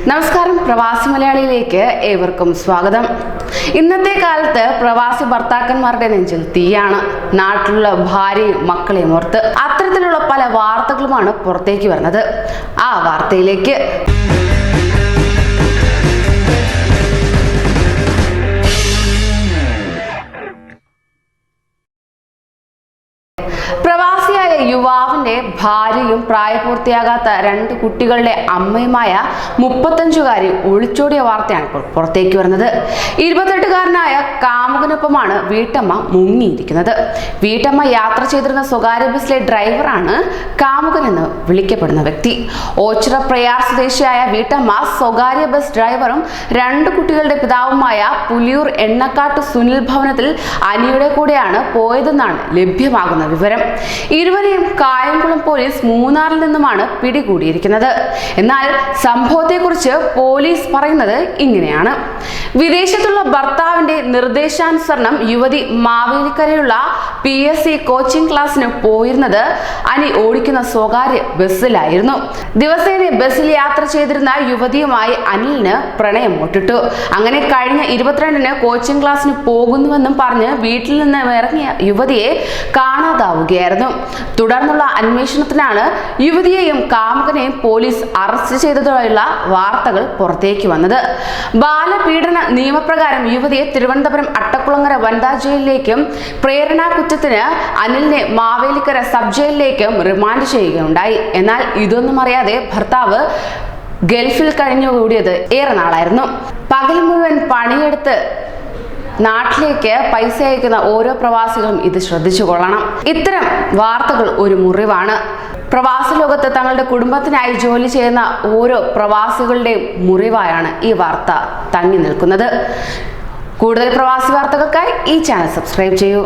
നമസ്കാരം. പ്രവാസി മലയാളിയിലേക്ക് ഏവർക്കും സ്വാഗതം. ഇന്നത്തെ കാലത്ത് പ്രവാസി ഭർത്താക്കന്മാരുടെ നെഞ്ചിൽ തീയാണ്. നാട്ടിലുള്ള ഭാര്യയും മക്കളെയും ഓർത്ത് അത്തരത്തിലുള്ള പല വാർത്തകളുമാണ് പുറത്തേക്ക് വരുന്നത്. ആ വാർത്തയിലേക്ക്. പ്രവാസിയായ യുവാവിന്റെ ഭാര്യയും പ്രായപൂർത്തിയാകാത്ത രണ്ട് കുട്ടികളുടെ അമ്മയുമായ മുപ്പത്തഞ്ചുകാരി ഒളിച്ചോടിയ വാർത്തയാണ് ഇപ്പോൾ പുറത്തേക്ക് വരുന്നത്. ഇരുപത്തെട്ടുകാരനായ കാമുകനൊപ്പമാണ് വീട്ടമ്മ മുങ്ങിയിരിക്കുന്നത്. വീട്ടമ്മ യാത്ര ചെയ്തിരുന്ന സ്വകാര്യ ബസ്സിലെ ഡ്രൈവറാണ് കാമുകൻ എന്ന് വിളിക്കപ്പെടുന്ന വ്യക്തി. ഓച്ചിറ പ്രയാർ സ്വദേശിയായ വീട്ടമ്മ സ്വകാര്യ ബസ് ഡ്രൈവറും രണ്ട് കുട്ടികളുടെ പിതാവുമായ പുലിയൂർ എണ്ണക്കാട്ട് സുനിൽ ഭവനത്തിൽ അനിയുടെ കൂടെയാണ് പോയതെന്നാണ് ലഭ്യമാകുന്ന വിവരം. ഇരുവരെയും കായംകുളം പോലീസ് മൂന്നാറിൽ നിന്നുമാണ് പിടികൂടിയിരിക്കുന്നത്. എന്നാൽ സംഭവത്തെക്കുറിച്ച് പോലീസ് പറയുന്നത് ഇങ്ങനെയാണ്. വിദേശത്തുള്ള ഭർത്താവിന്റെ നിർദ്ദേശാനുസരണം യുവതി മാവേലിക്കരയുള്ള പി എസ് സി കോച്ചിംഗ് ക്ലാസ്സിന് പോയിരുന്നത് അനി ഓടിക്കുന്ന സ്വകാര്യ ബസ്സിലായിരുന്നു. ദിവസേന ബസ്സിൽ യാത്ര ചെയ്തിരുന്ന യുവതിയുമായി അനിലിന് പ്രണയം മുട്ടിട്ടു അങ്ങനെ കഴിഞ്ഞ ഇരുപത്തിരണ്ടിന് കോച്ചിംഗ് ക്ലാസ്സിന് പോകുന്നുവെന്നും പറഞ്ഞ് വീട്ടിൽ നിന്ന് ഇറങ്ങിയ യുവതിയെ കാണാതാവുകയായിരുന്നു. തുടർന്നുള്ള അന്വേഷണത്തിനാണ് യുവതിയെയും കാമുകനെയും പോലീസ് അറസ്റ്റ് ചെയ്തതായുള്ള വാർത്തകൾ പുറത്തേക്ക് വന്നത്. ബാലപീഡന നിയമപ്രകാരം യുവതിയെ തിരുവനന്തപുരം അട്ടക്കുളങ്ങര വനിതാ ജയിലിലേക്കും പ്രേരണാ കുറ്റത്തിന് അനിലിനെ മാവേലിക്കര സബ് ജയിലിലേക്കും റിമാൻഡ് ചെയ്യുകയുണ്ടായി. എന്നാൽ ഇതൊന്നും അറിയാതെ ഭർത്താവ് ഗൾഫിൽ കഴിഞ്ഞുകൂടിയത് ഏറെ നാളായിരുന്നു. പകൽ മുഴുവൻ പണിയെടുത്ത് നാട്ടിലേക്ക് പൈസ അയക്കുന്ന ഓരോ പ്രവാസികളും ഇത് ശ്രദ്ധിച്ചു കൊള്ളണം. ഇത്തരം വാർത്തകൾ ഒരു മുറിവാണ്. പ്രവാസ ലോകത്ത് തങ്ങളുടെ കുടുംബത്തിനായി ജോലി ചെയ്യുന്ന ഓരോ പ്രവാസികളുടെയും മുറിവായാണ് ഈ വാർത്ത തങ്ങി നിൽക്കുന്നത്. കൂടുതൽ പ്രവാസി വാർത്തകൾക്കായി ഈ ചാനൽ സബ്സ്ക്രൈബ് ചെയ്യൂ.